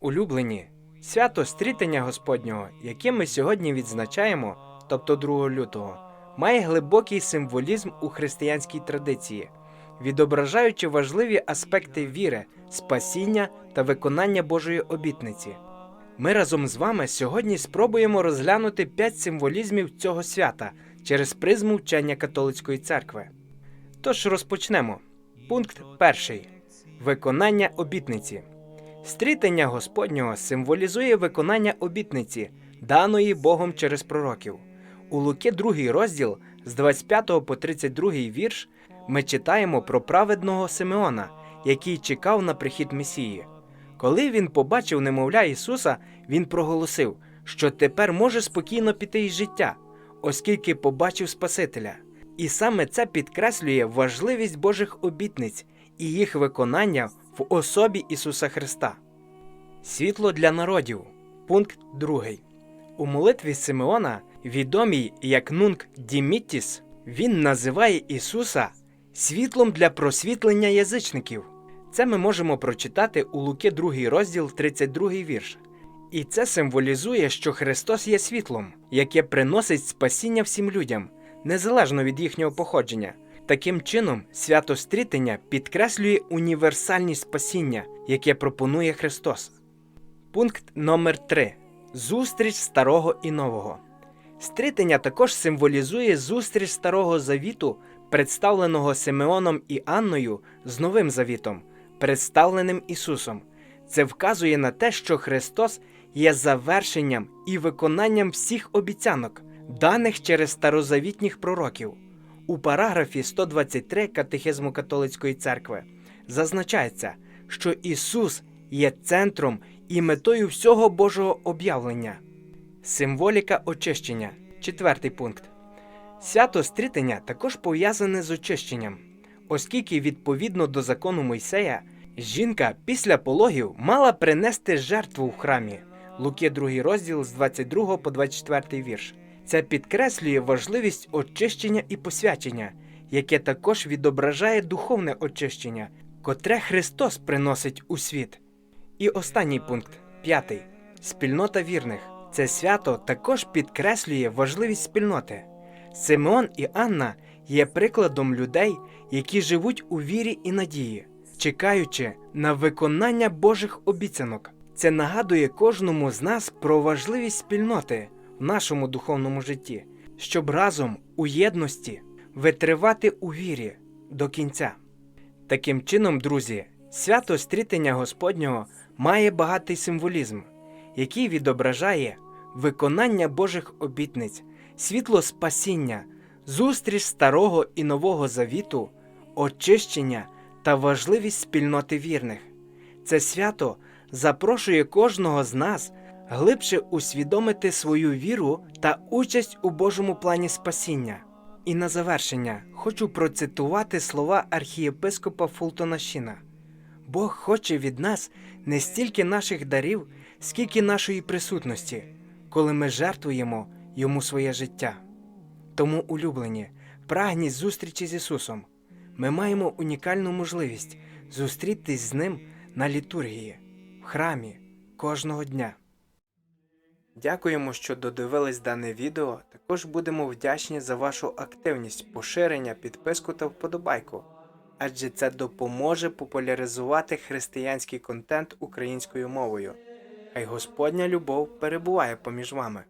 улюблені, свято стрітення Господнього, яке ми сьогодні відзначаємо, тобто 2 лютого, має глибокий символізм у християнській традиції, відображаючи важливі аспекти віри, спасіння та виконання Божої обітниці. Ми разом з вами сьогодні спробуємо розглянути п'ять символізмів цього свята через призму вчення католицької церкви. Тож розпочнемо. Пункт перший. Виконання обітниці. Стрітення Господнього символізує виконання обітниці, даної Богом через пророків. У Луки 2 розділ з 25 по 32 вірш ми читаємо про праведного Симеона, який чекав на прихід Месії. Коли він побачив немовля Ісуса, він проголосив, що тепер може спокійно піти із життя, оскільки побачив Спасителя. І саме це підкреслює важливість Божих обітниць і їх виконання в особі Ісуса Христа. Світло для народів. Пункт 2. У молитві Симеона, відомій як Нунк Діміттіс, він називає Ісуса світлом для просвітлення язичників. Це ми можемо прочитати у Луки 2 розділ 32 вірш. І це символізує, що Христос є світлом, яке приносить спасіння всім людям, незалежно від їхнього походження. Таким чином, свято стрітення підкреслює універсальність спасіння, яке пропонує Христос. Пункт номер 3. Зустріч старого і нового. Стрітення також символізує зустріч старого завіту, представленого Симеоном і Анною з Новим Завітом, представленим Ісусом. Це вказує на те, що Христос є завершенням і виконанням всіх обіцянок, даних через старозавітніх пророків. У параграфі 123 Катехизму католицької церкви зазначається, що Ісус є центром і метою всього Божого об'явлення. Символіка очищення. Четвертий пункт. Свято стрітення також пов'язане з очищенням, оскільки, відповідно до закону Мойсея, жінка після пологів мала принести жертву в храмі. Луки 2 розділ з 22 по 24 вірш. Це підкреслює важливість очищення і посвячення, яке також відображає духовне очищення, котре Христос приносить у світ. І останній пункт п'ятий. Спільнота вірних. Це свято також підкреслює важливість спільноти. Симеон і Анна є прикладом людей, які живуть у вірі і надії, чекаючи на виконання Божих обіцянок. Це нагадує кожному з нас про важливість спільноти нашому духовному житті, щоб разом у єдності витривати у вірі до кінця. Таким чином, друзі, свято стрітення Господнього має багатий символізм, який відображає виконання Божих обітниць, світло спасіння, зустріч старого і нового завіту, очищення та важливість спільноти вірних. Це свято запрошує кожного з нас глибше усвідомити свою віру та участь у Божому плані спасіння. І на завершення хочу процитувати слова архієпископа Фултона Шіна. Бог хоче від нас не стільки наших дарів, скільки нашої присутності, коли ми жертвуємо йому своє життя. Тому, улюблені, прагніть зустрічі з Ісусом. Ми маємо унікальну можливість зустрітись з Ним на літургії, в храмі кожного дня. Дякуємо, що додивились дане відео. Також будемо вдячні за вашу активність, поширення, підписку та вподобайку, адже це допоможе популяризувати християнський контент українською мовою. Хай Господня любов перебуває поміж вами.